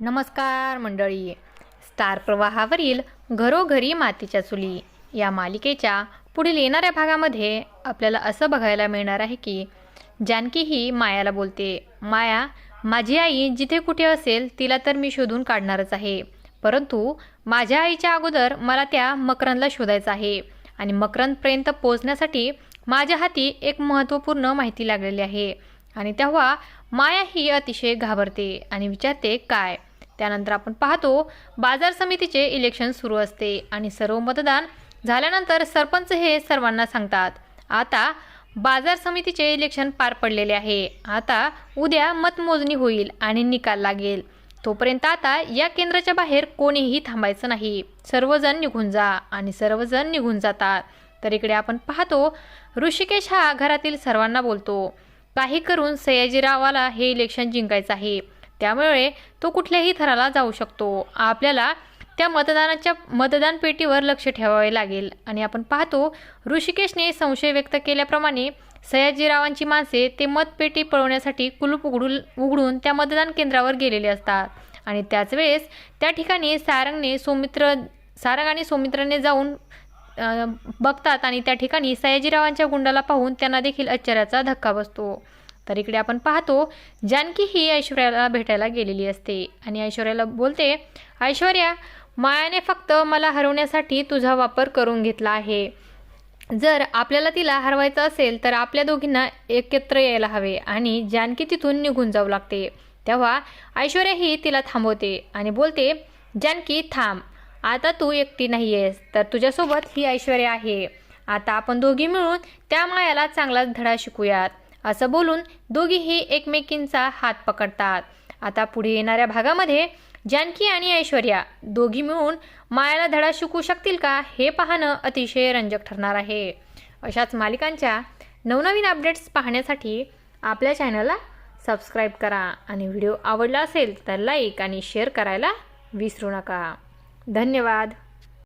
नमस्कार मंडळी. स्टार प्रवाहावरील घरोघरी मातीच्या चुली या मालिकेच्या पुढील येणाऱ्या भागामध्ये आपल्याला असं बघायला मिळणार आहे की जानकी ही मायाला बोलते माया माझी आई जिथे कुठे असेल तिला तर मी शोधून काढणारच आहे. परंतु माझ्या आईच्या अगोदर मला त्या मकरंदला शोधायचं आहे आणि मकरंदपर्यंत पोहोचण्यासाठी माझ्या हाती एक महत्त्वपूर्ण माहिती लागलेली आहे आणि तेव्हा माया ही अतिशय घाबरते आणि विचारते काय त्यानंतर आपण पाहतो बाजार समितीचे इलेक्शन सुरू असते आणि सर्व मतदान झाल्यानंतर सरपंच हे सर्वांना सांगतात आता बाजार समितीचे इलेक्शन पार पडलेले आहे आता उद्या मतमोजणी होईल आणि निकाल लागेल तोपर्यंत आता या केंद्राच्या बाहेर कोणीही थांबायचं नाही सर्वजण निघून जा आणि सर्वजण निघून जातात. तर इकडे आपण पाहतो ऋषिकेश हा घरातील सर्वांना बोलतो काही करून सयाजीरावाला हे इलेक्शन जिंकायचं आहे. त्यामुळे तो कुठल्याही थराला जाऊ शकतो. आपल्याला त्या मतदानाच्या मतदान पेटीवर लक्ष ठेवावे लागेल. आणि आपण पाहतो ऋषिकेशने संशय व्यक्त केल्याप्रमाणे सयाजीरावांची माणसे ते मतपेटी पळवण्यासाठी कुलूप उघडून उघडून त्या मतदान केंद्रावर गेलेले असतात. आणि त्याच वेळेस त्या ठिकाणी सारंगने सौमित्र सारंग आणि सौमित्राने जाऊन बघतात आणि त्या ठिकाणी सयाजीरावांच्या गुंडाला पाहून त्यांना देखील आश्चर्याचा धक्का बसतो. तर इकडे आपण पाहतो जानकी ही ऐश्वर्याला भेटायला गेलेली असते आणि ऐश्वर्याला बोलते ऐश्वर्या मायाने फक्त मला हरवण्यासाठी तुझा वापर करून घेतला आहे. जर आपल्याला तिला हरवायचं असेल तर आपल्या दोघींना एकत्र यायला हवे आणि जानकी तिथून निघून जाऊ लागते. तेव्हा ऐश्वर्या ही तिला थांबवते आणि बोलते जानकी थांब. आता तू एकटी नाही आहेस तर तुझ्यासोबत ही ऐश्वर्या आहे. आता आपण दोघी मिळून त्या मायाला चांगलाच धडा शिकूयात. असं बोलून दोघीही एकमेकींचा हात पकडतात. आता पुढे येणाऱ्या भागामध्ये जानकी आणि ऐश्वर्या दोघी मिळून मायाला धडा शिकू शकतील का हे पाहणं अतिशय रंजक ठरणार आहे. अशाच मालिकांच्या नवनवीन अपडेट्स पाहण्यासाठी आपल्या चॅनलला सबस्क्राईब करा आणि व्हिडिओ आवडला असेल तर लाईक आणि शेअर करायला विसरू नका. धन्यवाद.